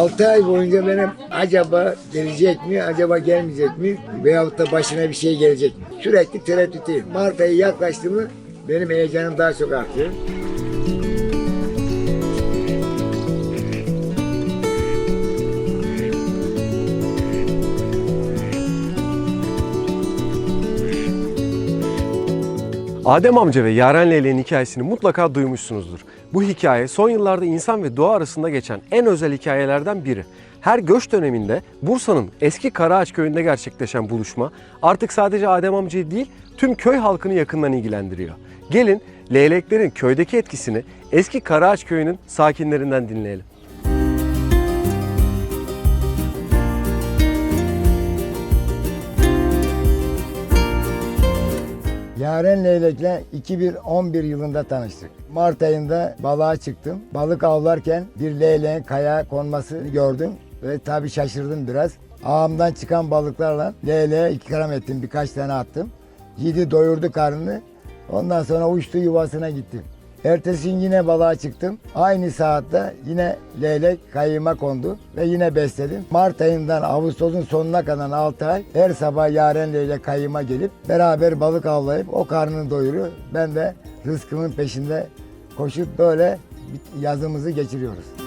6 ay boyunca benim acaba gelecek mi, acaba gelmeyecek mi veyahut da başına bir şey gelecek mi? Sürekli tereddütteyim. Mart ayı yaklaştı mı benim heyecanım daha çok artıyor. Adem amca ve Yaren Leyle'nin hikayesini mutlaka duymuşsunuzdur. Bu hikaye son yıllarda insan ve doğa arasında geçen en özel hikayelerden biri. Her göç döneminde Bursa'nın eski Karaağaç köyünde gerçekleşen buluşma artık sadece Adem amcayı değil tüm köy halkını yakından ilgilendiriyor. Gelin leyleklerin köydeki etkisini eski Karaağaç köyünün sakinlerinden dinleyelim. Yaren Leylek'le 2011 yılında tanıştık. Mart ayında balığa çıktım. Balık avlarken bir leyleğin kaya konmasını gördüm ve tabii şaşırdım biraz. Ağımdan çıkan balıklarla leyleğe ikram ettim. Birkaç tane attım. Yedi doyurdu karnını. Ondan sonra uçtu yuvasına gittim. Ertesi gün yine balığa çıktım. Aynı saatte yine leylek kayığıma kondu ve yine besledim. Mart ayından Ağustos'un sonuna kadar 6 ay her sabah yaren leylek kayığıma gelip beraber balık avlayıp o karnını doyuruyor. Ben de rızkımın peşinde koşup böyle yazımızı geçiriyoruz.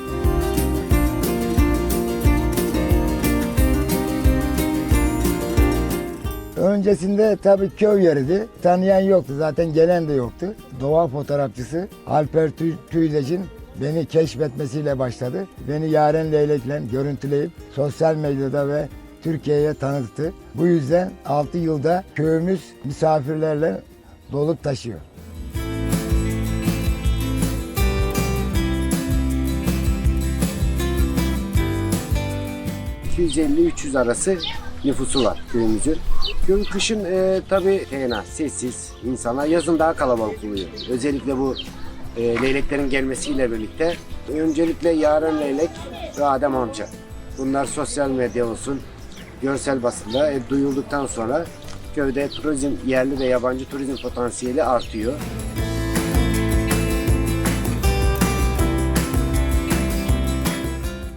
Öncesinde tabii köy yeriydi. Tanıyan yoktu zaten gelen de yoktu. Doğa fotoğrafçısı Alper Tü- beni keşfetmesiyle başladı. Beni Yaren Leylek'le görüntüleyip sosyal medyada ve Türkiye'ye tanıttı. Bu yüzden 6 yılda köyümüz misafirlerle dolup taşıyor. 250-300 arası nüfusu var köyümüzün. Köy kışın e, tabii fena, sessiz insanlar. Yazın daha kalabalık oluyor. Özellikle bu e, leyleklerin gelmesiyle birlikte. Öncelikle Yaren Leylek ve Adem Amca. Bunlar sosyal medya olsun, görsel basında e, duyulduktan sonra köyde turizm, yerli ve yabancı turizm potansiyeli artıyor.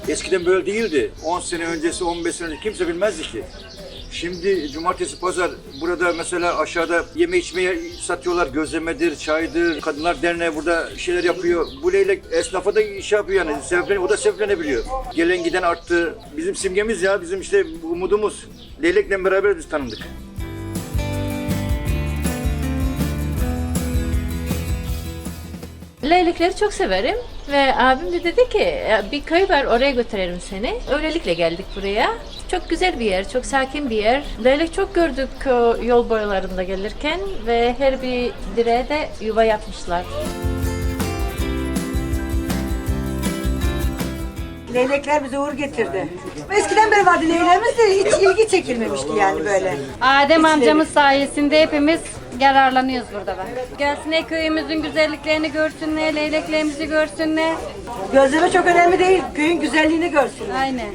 Eskiden böyle değildi. 10 sene öncesi, 15 sene önce kimse bilmezdi ki. Şimdi cumartesi pazar burada mesela aşağıda yeme içmeye satıyorlar. Gözlemedir, çaydır. Kadınlar derneği burada şeyler yapıyor. Bu leylek esnafa da iş yapıyor yani. Sebeplen, o da sebeplenebiliyor. Gelen giden arttı. Bizim simgemiz ya, bizim işte umudumuz. Leylekle beraber biz tanındık. Leylekleri çok severim ve abim de dedi ki "Ya bir köy var oraya götürelim seni. Öylelikle geldik buraya. Çok güzel bir yer, çok sakin bir yer. Leylek çok gördük yol boylarında gelirken ve her bir direğe de yuva yapmışlar. Leylekler bize uğur getirdi. Eskiden beri vardı leyleğimiz de hiç ilgi çekilmemişti yani böyle. Adem amcamız sayesinde hepimiz yararlanıyoruz burada bak. Gelsinler köyümüzün güzelliklerini görsünler, leyleklerimizi görsünler. Gözleme çok önemli değil, köyün güzelliğini görsünler. Aynen.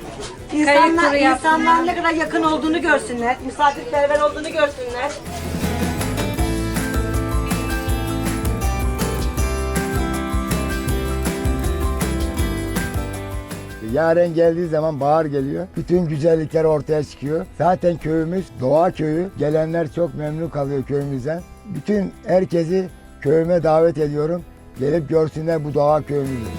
İnsanlar, turu yapsınlar. insanlar ne kadar yakın olduğunu görsünler, misafirperver olduğunu görsünler. Yaren geldiği zaman bahar geliyor. Bütün güzellikler ortaya çıkıyor. Zaten köyümüz doğa köyü. Gelenler çok memnun kalıyor köyümüzden. Bütün herkesi köyüme davet ediyorum. Gelip görsünler bu doğa köyümüzü.